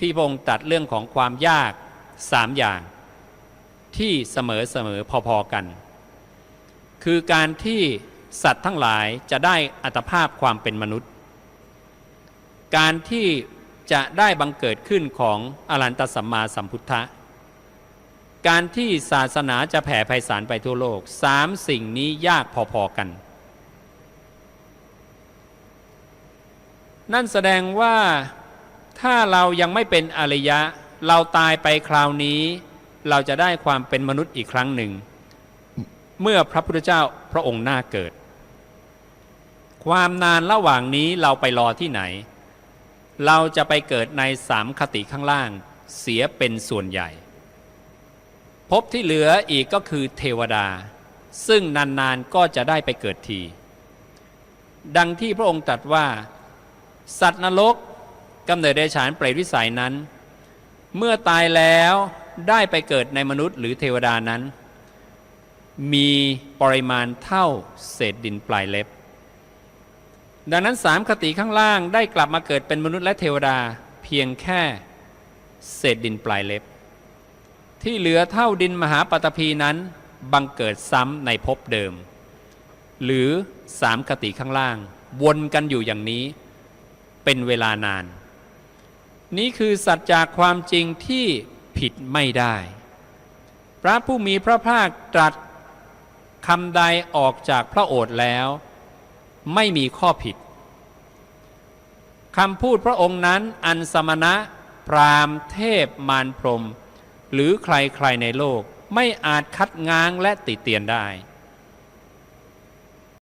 ที่พระองค์ตัดเรื่องของความยากสามอย่าง ที่เสมอเสมอพอๆกัน คือการที่สัตว์ทั้งหลายจะได้อัตภาพความเป็นมนุษย์ การที่จะได้บังเกิดขึ้นของอรันตสัมมาสัมพุทธะการที่ศาสนาจะแผ่ไพศาลไปทั่วโลกสามสิ่งนี้ยากพอๆกัน นั่นแสดงว่า ถ้าเรายังไม่เป็นอริยะ เราตายไปคราวนี้ เราจะได้ความเป็นมนุษย์อีกครั้งหนึ่ง เมื่อพระพุทธเจ้าพระองค์หน้าเกิด ความนานระหว่างนี้เราไปรอที่ไหน เราจะไปเกิดในสามคติข้างล่าง เสียเป็นส่วนใหญ่พบที่เหลืออีกก็คือเทวดา ซึ่งนานๆก็จะได้ไปเกิดที ดังที่พระองค์ตรัสว่า สัตว์นรก กำเนิดเดชานเปรตวิสัยนั้น เมื่อตายแล้วได้ไปเกิดในมนุษย์หรือเทวดานั้น มีปริมาณเท่าเศษดินปลายเล็บ ดังนั้นสามคติข้างล่างได้กลับมาเกิดเป็นมนุษย์และเทวดาเพียงแค่เศษดินปลายเล็บ ที่เหลือเท่าดินมหาปฐพีนั้นบังเกิดซ้ำในภพเดิม หรือสามคติข้างล่าง วนกันอยู่อย่างนี้เป็นเวลานาน นี้คือสัจจากความจริงที่ผิดไม่ได้ พระผู้มีพระภาคตรัสคำใดออกจากพระโอษฐ์แล้ว ไม่มีข้อผิดคำพูดพระองค์นั้นอันสมณะ พราหมณ์เทพมารพรม หรือใครๆในโลกไม่อาจคัดง้างและติเตียนได้